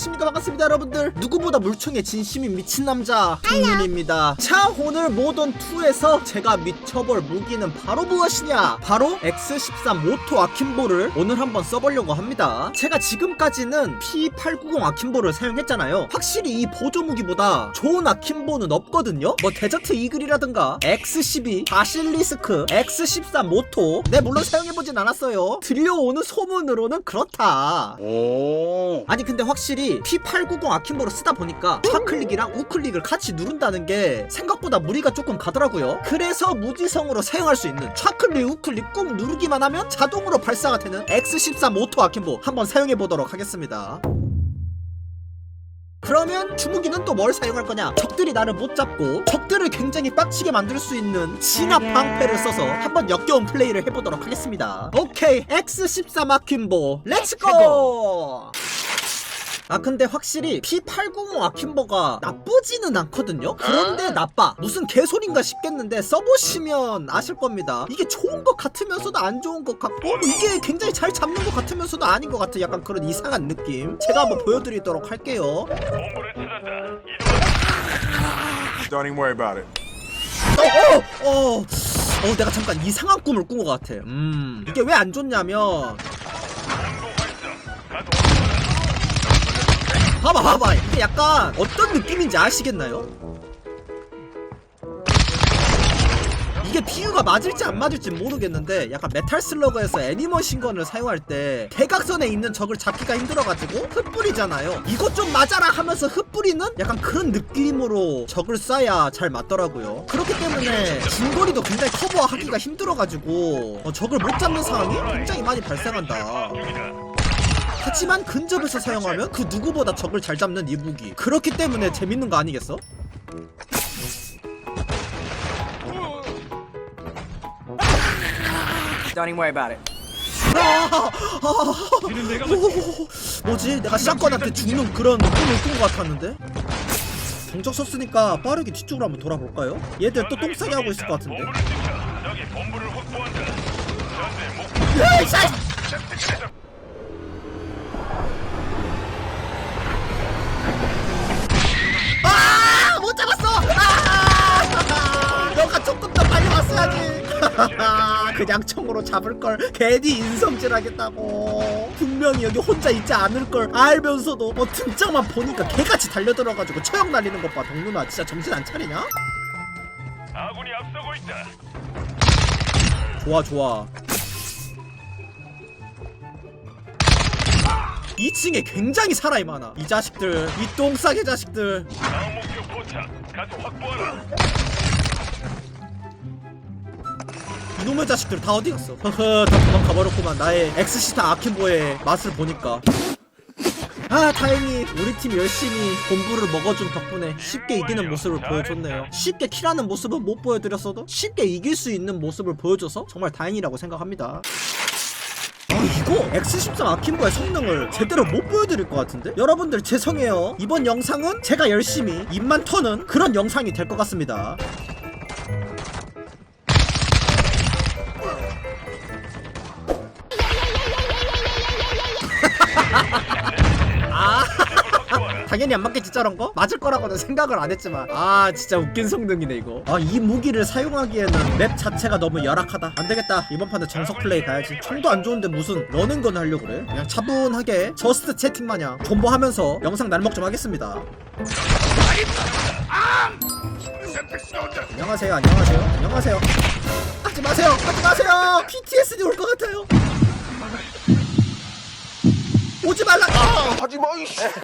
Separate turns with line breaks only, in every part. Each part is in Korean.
안녕하십니까? 반갑습니다 여러분들. 누구보다 물총에 진심이 미친 남자 김윤입니다. 자 오늘 모던2에서 제가 미쳐볼 무기는 바로 무엇이냐? 바로 X13 모토 아킴보를 오늘 한번 써보려고 합니다. 제가 지금까지는 P890 아킴보를 사용했잖아요. 확실히 이 보조 무기보다 좋은 아킴보는 없거든요? 뭐 데저트 이글이라든가 X12 바실리스크 X13 모토 네 물론 사용해보진 않았어요. 들려오는 소문으로는 그렇다.
오.
아니 근데 확실히 P890 아킨보를 쓰다 보니까 좌클릭이랑 우클릭을 같이 누른다는 게 생각보다 무리가 조금 가더라고요 그래서 무지성으로 사용할 수 있는 좌클릭 우클릭 꾹 누르기만 하면 자동으로 발사가 되는 X13 오토 아킨보 한번 사용해 보도록 하겠습니다 그러면 주무기는 또 뭘 사용할 거냐? 적들이 나를 못 잡고 적들을 굉장히 빡치게 만들 수 있는 진압 방패를 써서 한번 역겨운 플레이를 해보도록 하겠습니다. 오케이, X14 아킨보, 렛츠고! 아 근데 확실히 P890 아킨버가 나쁘지는 않거든요 그런데 나빠 무슨 개소린가 싶겠는데 써보시면 아실 겁니다 이게 좋은 것 같으면서도 안 좋은 것 같고 뭐 이게 굉장히 잘 잡는 것 같으면서도 아닌 것 같은 약간 그런 이상한 느낌 제가 한번 보여드리도록 할게요
Don't even worry about it.
어, 어, 어, 어, 내가 잠깐 이상한 꿈을 꾼 것 같아. 음, 이게 왜 안 좋냐면. 봐봐, 봐봐. 이게 약간 어떤 느낌인지 아시겠나요? 이게 비유가 맞을지 안 맞을지 모르겠는데 약간 메탈 슬러그에서 애니머신건을 사용할 때 대각선에 있는 적을 잡기가 힘들어가지고 흩뿌리잖아요 이것 좀 맞아라 하면서 흩뿌리는 약간 그런 느낌으로 적을 쏴야 잘 맞더라고요 그렇기 때문에 중거리도 굉장히 커버하기가 힘들어가지고 어, 적을 못 잡는 상황이 굉장히 많이 발생한다 하지만 근접에서 사용하면 그 누구보다 적을 잘 잡는 이 무기 그렇기 때문에 재밌는 거 아니겠어?
Don't even worry about it.
아, 아, 오, 뭐지? 내가 샷건한테 죽는 그런 꿈을 꾼 것 같았는데? 동적 썼으니까 빠르게 뒤쪽으로 한번 돌아볼까요? 얘들 또 똥 싸게 하고 있을 것 같은데? 총으로 잡을 걸 괜히 인성질 하겠다고 분명히 여기 혼자 있지 않을 걸 알면서도 뭐 등짝만 보니까 개같이 달려들어가지고 처형 날리는 것 봐 동누나 진짜 정신 안 차리냐?
아군이 앞서고 있다.
좋아 좋아 2층에 굉장히 사람이 많아 이 자식들 이 똥싸개 자식들
다음 목표 포착. 가서 확보하라.
이놈의 자식들 다 어디 갔어? 허허 다 도망가버렸구만. 나의 엑스시타 아킨보의 맛을 보니까. 아 다행히 우리 팀 열심히 공부를 먹어준 덕분에 쉽게 이기는 모습을 보여줬네요. 쉽게 킬하는 모습은 못 보여드렸어도 쉽게 이길 수 있는 모습을 보여줘서 정말 다행이라고 생각합니다. 아 이거 X13 아킨보의 성능을 제대로 못 보여드릴 것 같은데? 여러분들 죄송해요. 이번 영상은 제가 열심히 입만 터는 그런 영상이 될 것 같습니다 당연히 안 맞겠지 저런 거? 맞을 거라고는 생각을 안 했지만. 아 진짜 웃긴 성능이네 이거. 아 이 무기를 사용하기에는 맵 자체가 너무 열악하다. 안 되겠다. 이번 판은 정석 플레이 가야지. 총도 안 좋은데 무슨 러닝건 하려고 그래? 그냥 차분하게 저스트 채팅 마냥 존버하면서 영상 날먹 좀 하겠습니다. 안녕하세요 안녕하세요 안녕하세요. 하지 마세요 하지 마세요. PTSD 올 것 같아요 오지 말라. 아!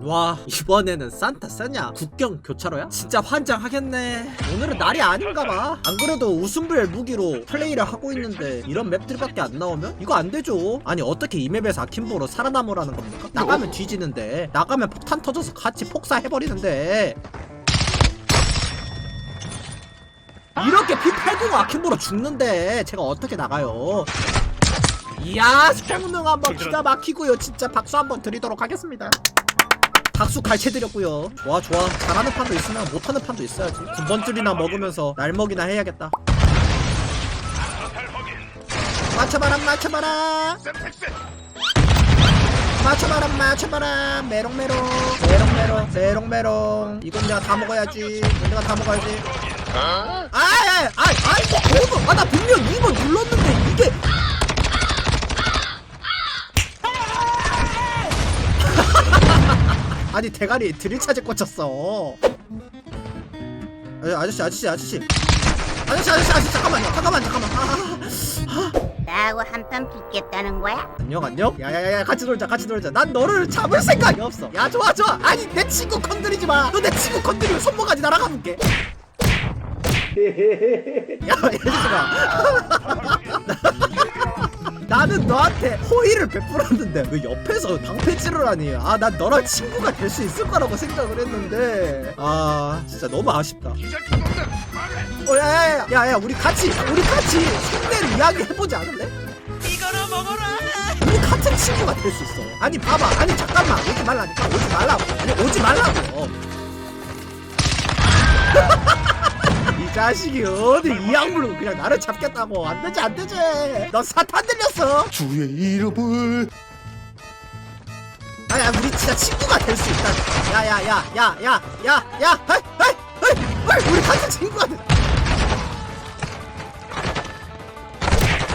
와 이번에는 산타 싸냐? 국경 교차로야? 진짜 환장하겠네. 오늘은 날이 아닌가봐. 안 그래도 웃음벨 무기로 플레이를 하고 있는데 이런 맵들밖에 안 나오면? 이거 안 되죠. 아니 어떻게 이 맵에서 아킨보로 살아남으라는 겁니까? 나가면 뒤지는데 나가면 폭탄 터져서 같이 폭사해버리는데. 이렇게 P890 아킨보로 죽는데 제가 어떻게 나가요 이야 스팸운동 한번 기가 막히고요. 진짜 박수 한번 드리도록 하겠습니다. 박수 갈채 드렸고요. 좋아 좋아. 잘하는 판도 있으면 못하는 판도 있어야지. 군번줄이나 먹으면서 날먹이나 해야겠다. 맞춰봐라 맞춰봐라. 맞춰봐라 맞춰봐라. 메롱메롱. 메롱메롱. 메롱메롱. 이건 내가 다 먹어야지. 이건 내가 다 먹어야지. 아이 아이 아이 뭐 거부 아나 분명 이거 눌렀는데 이게 아니 대가리 드릴 차지 꽂혔어. 아, 아저씨 아저씨 아저씨. 아저씨 아저씨 아저씨 잠깐만요. 잠깐만 잠깐만. 아,
나하고 한판 붙겠다는 거야?
안녕 안녕? 야야야야 같이 놀자 같이 놀자. 난 너를 잡을 생각이 없어. 야 좋아 좋아. 아니 내 친구 건드리지 마너 내 친구 건드리면 손모가지 날아가 볼게. 야 예지마 나는 너한테 호의를 베풀었는데 왜 옆에서 방패질을 하니 아 난 너랑 친구가 될 수 있을 거라고 생각을 했는데 아 진짜 너무 아쉽다 어 야 야 야 야 야 우리 같이 우리 같이 상대를 이야기 해보지 않을래?
이거나 먹어라.
우리 같은 친구가 될 수 있어. 아니 봐봐. 아니 잠깐만 오지 말라니까 오지 말라고. 아니 오지 말라고. 이 자식이 어디 이 약물로 그냥 나를 잡겠다고 안 되지 안 되지. 너 사탄 들렸어.
주의 이름을
아야 우리 진짜 친구가 될 수 있다. 야야야야야야야 헤이 헤이 헤이 우리 같은 친구가 돼.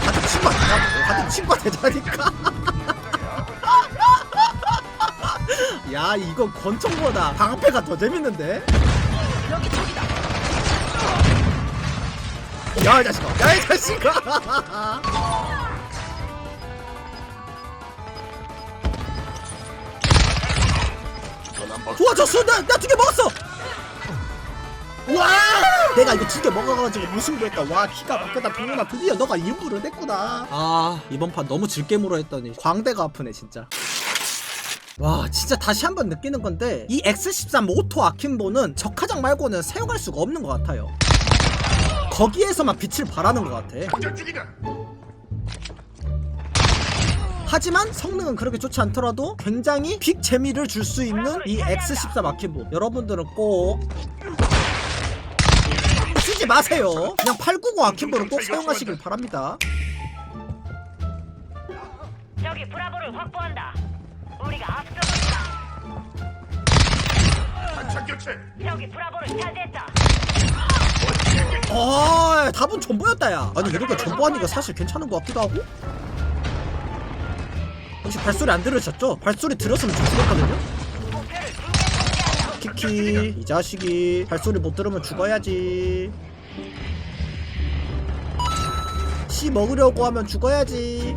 같은 친구가 되자고. 같은 친구가 되자니까. 야 이거 권총보다 방패가 더 재밌는데? 야이 자식아 야이 자식아. 도와줬어. 나나 두 개 먹었어. 와! 내가 이거 두 개 먹어가지고 무승부했다. 와 키가 바뀌었다. 동훈아 드디어 너가 일부를 냈구나. 아 이번 판 너무 질게임으로 했더니 광대가 아프네 진짜. 와 진짜 다시 한번 느끼는 건데 이 X13 오토 아킨보는 적화장 말고는 사용할 수가 없는 것 같아요 거기에서만 빛을 발하는 것 같아 하지만 성능은 그렇게 좋지 않더라도 굉장히 빅 재미를 줄 수 있는 이 X14 마키보 여러분들은 꼭 쓰지 마세요 그냥 890 아키보를 꼭 사용하시길 바랍니다
저기 브라보를 확보한다. 우리가 앞서고 있다. 저기 브라보를 차지했다.
아 답은 전보였다 야. 아니 이렇게 전보하니까 사실 괜찮은 것 같기도 하고. 혹시 발소리 안 들으셨죠? 발소리 들었으면 좀 죽었거든요? 키키 이 자식이 발소리 못 들으면 죽어야지. 씨 먹으려고 하면 죽어야지.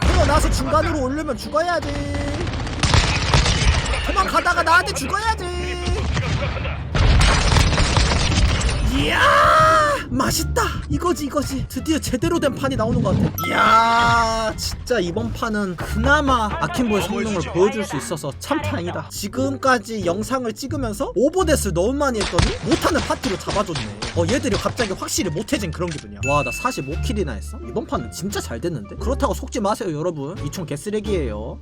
태어나서 중간으로 오려면 죽어야지. 도망가다가 나한테 죽어야지 이야 맛있다. 이거지 이거지. 드디어 제대로 된 판이 나오는 것 같아. 이야 진짜 이번 판은 그나마 아킨보의 성능을 보여줄 수 있어서 참 다행이다. 지금까지 영상을 찍으면서 오버데스를 너무 많이 했더니 못하는 파티로 잡아줬네. 어 얘들이 갑자기 확실히 못해진 그런 기분이야. 와 나 45킬이나 했어? 이번 판은 진짜 잘 됐는데? 그렇다고 속지 마세요 여러분. 이총 개쓰레기예요